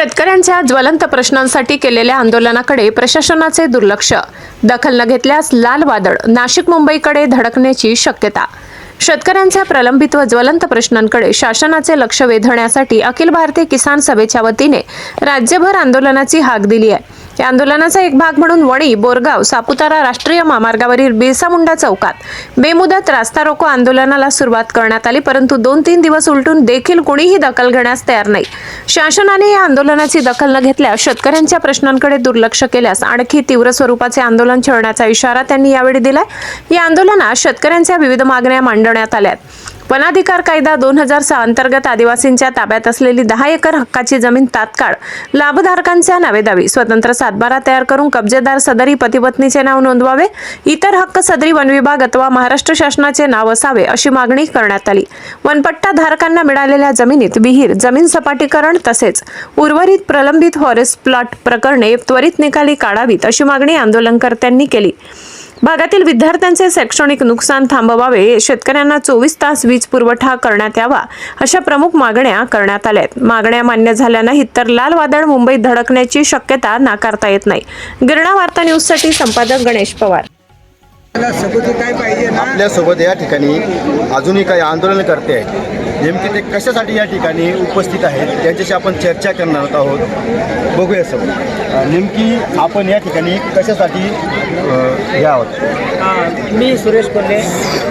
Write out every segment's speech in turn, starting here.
शेतकऱ्यांच्या ज्वलंत प्रश्नांसाठी केलेल्या आंदोलनाकडे प्रशासनाचे दुर्लक्ष. दखल न घेतल्यास लाल वादळ नाशिक मुंबईकडे धडकण्याची शक्यता. शेतकऱ्यांच्या प्रलंबित व ज्वलंत प्रश्नांकडे शासनाचे लक्ष वेधण्यासाठी अखिल भारतीय किसान सभेच्या वतीने राज्यभर आंदोलनाची हाक दिली आहे. या आंदोलनाचा एक भाग म्हणून वणी बोरगाव सापुतारा राष्ट्रीय महामार्गावरील बिरसा मुंडा चौकात बेमुदत रास्ता रोको आंदोलनाला सुरुवात करण्यात आली परंतु दोन तीन दिवस उलटून देखील कुणीही दखल घेण्यास तयार नाही. शासनाने या आंदोलनाची दखल न घेतल्यास शेतकऱ्यांच्या प्रश्नांकडे दुर्लक्ष केल्यास आणखी तीव्र स्वरूपाचे आंदोलन छेडण्याचा इशारा त्यांनी यावेळी दिलाय. या आंदोलनात शेतकऱ्यांच्या विविध मागण्या मांडण्यात आल्यात. वनाधिकार कायदा दोन हजार सहा अंतर्गत आदिवासींच्या ताब्यात असलेली दहा एकर हक्काची जमीन तात्काळ लाभधारकांच्या नावे द्यावी. स्वतंत्र सातबारा तयार करून कब्जेदार सदरी पतीपत्नीचे नाव नोंदवावे. इतर हक्क सदरी वन विभाग अथवा महाराष्ट्र शासनाचे नाव असावे अशी मागणी करण्यात आली. वनपट्टा धारकांना मिळालेल्या जमिनीत विहीर जमीन सपाटीकरण तसेच उर्वरित प्रलंबित फॉरेस्ट प्लॉट प्रकरणे त्वरित निकाली काढावीत अशी मागणी आंदोलनकर्त्यांनी केली. भागातील विद्यार्थ्यांचे शैक्षणिक नुकसान थांबवावे शेतकऱ्यांना चोवीस तास वीज पुरवठा करण्यात यावा अशा प्रमुख मागण्या करण्यात आल्या आहेत मागण्या मान्य झाल्या नाहीत तर लाल वादळ मुंबईत धडकण्याची शक्यता नाकारता येत नाही. गिरणा वार्ता न्यूजसाठी संपादक गणेश पवार. आपल्यासोबत या ठिकाणी अजूनही काही आंदोलन करते आहेत. नेमके ते कशासाठी या ठिकाणी उपस्थित आहेत त्यांच्याशी आपण चर्चा करणार आहोत. बघूया सर नेमकी आपण या ठिकाणी कशासाठी या आहोत मी सुरेश कोल्हे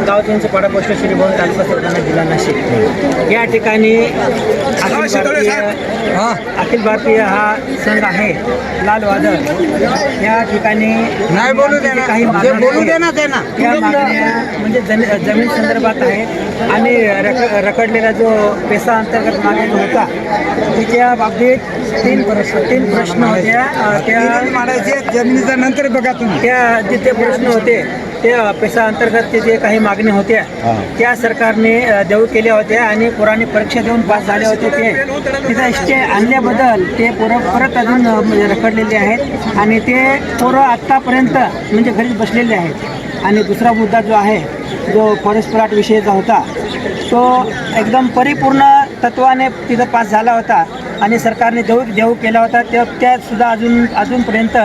गाव पाडा पोस्ट श्रीभवन तालुका सरकारना जिल्हा नाशिक. या ठिकाणी अखिल भारतीय हा संघ आहे लाल वादळ या ठिकाणी नाही बोलू काही बोलू मागण्या म्हणजे जमी जमीन संदर्भात आहेत. आणि रक रखडलेला जो पेसा अंतर्गत मागे जो होता तिच्या बाबतीत तीन प्रश्न तीन प्रश्न होत्या. त्या जमिनीचा नंतर बघा तुम्ही. त्या जे ते प्रश्न होते. त्या पेसा अंतर्गत ते जे काही मागण्या होत्या त्या सरकारने देऊ केल्या होत्या आणि पुराणी परीक्षा देऊन पास झाले होते ते. तिथं स्टे आणल्याबद्दल ते पोरं परत अजून म्हणजे रखडलेले आहेत आणि ते पोरं आत्तापर्यंत म्हणजे घरीच बसलेले आहेत. आणि दुसरा मुद्दा जो आहे जो फॉरेस्ट प्लॉट विषयीचा होता तो एकदम परिपूर्ण तत्वाने तिथं पास झाला होता आणि सरकारने देऊ देऊ केला होता. त्या त्यासुद्धा अजून अजूनपर्यंत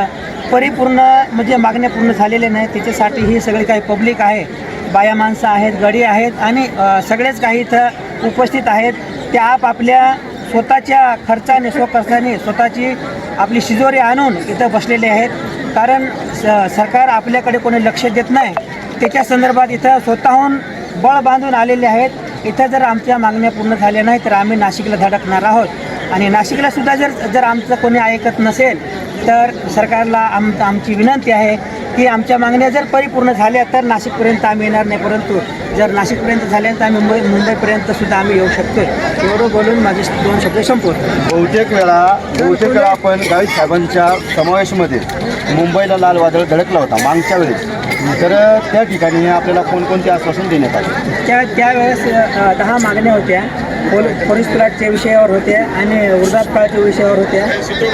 परिपूर्ण म्हणजे मागण्या पूर्ण झालेल्या नाही त्याच्यासाठी ही सगळी काही पब्लिक आहे. बाया माणसं आहेत गडी आहेत आणि सगळेच काही इथं उपस्थित आहेत. त्या आपापल्या स्वतःच्या खर्चाने स्वखर्चाने स्वतःची आपली शिजोरी आणून इथं बसलेले आहेत. कारण स सरकार आपल्याकडे कोणी लक्ष देत नाही. त्याच्या संदर्भात इथं स्वतःहून बळ बांधून आलेले आहेत. इथं जर आमच्या मागण्या पूर्ण झाल्या नाही तर आम्ही नाशिकला धडकणार आहोत. आणि नाशिकला सुद्धा जर जर आमचं कोणी ऐकत नसेल तर सरकारला आम आमची विनंती आहे की आमच्या मागण्या जर परिपूर्ण झाल्या तर नाशिकपर्यंत आम्ही येणार नाही. परंतु जर नाशिकपर्यंत झाल्या तर आम्ही मुंबई मुंबईपर्यंत सुद्धा आम्ही येऊ शकतो एवढं बोलून माझे दोन शब्द संपवतो. बहुतेक वेळा बहुतेक वेळा आपण गावित साहेबांच्या समावेशमध्ये मुंबईला लाल वादळ धडकला होता मागच्या वेळेस तर त्या ठिकाणी आपल्याला कोणकोणते आश्वासन देण्यात आले? त्या त्यावेळेस दहा मागण्या होत्या. पोल पोलीस प्लॉटच्या विषयावर होत्या आणि उर्जात काळाच्या विषयावर होत्या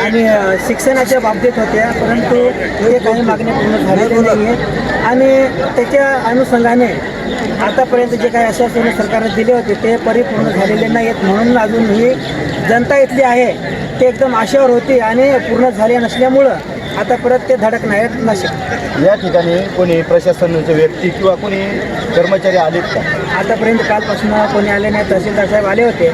आणि शिक्षणाच्या बाबतीत होत्या परंतु हे काही मागण्या पूर्ण झालेल्या नाही आहेत आणि त्याच्या अनुषंगाने आतापर्यंत जे काही आश्वासनं सरकारने दिले होते ते परिपूर्ण झालेले नाही आहेत म्हणून अजून ही जनता इथली आहे ते एकदम आशेवर होती आणि पूर्ण झाले नसल्यामुळं आता परत ते धडकणार आहेत नाशिक. या ठिकाणी कोणी प्रशासनाचे व्यक्ती किंवा कोणी कर्मचारी आलेत का? आतापर्यंत कालपासून कोणी आले नाही तहसीलदार साहेब आले होते.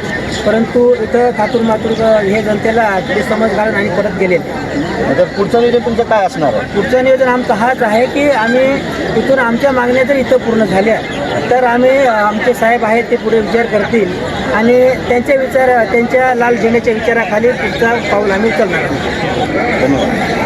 परंतु इथं खातूर मातूर हे जनतेला ते समज घालून आणि परत गेले तर पुढचं नियोजन तुमचं काय असणार आहे? पुढचं नियोजन आमचं हाच आहे की आम्ही इथून आमच्या मागण्या जर इथं पूर्ण झाल्या. तर आम्ही आमचे साहेब आहेत ते पुढे विचार करतील. आणि त्यांच्या विचार त्यांच्या लाल झेंड्याच्या विचाराखाली पुढचा पाऊल आम्ही उचलणार धन्यवाद.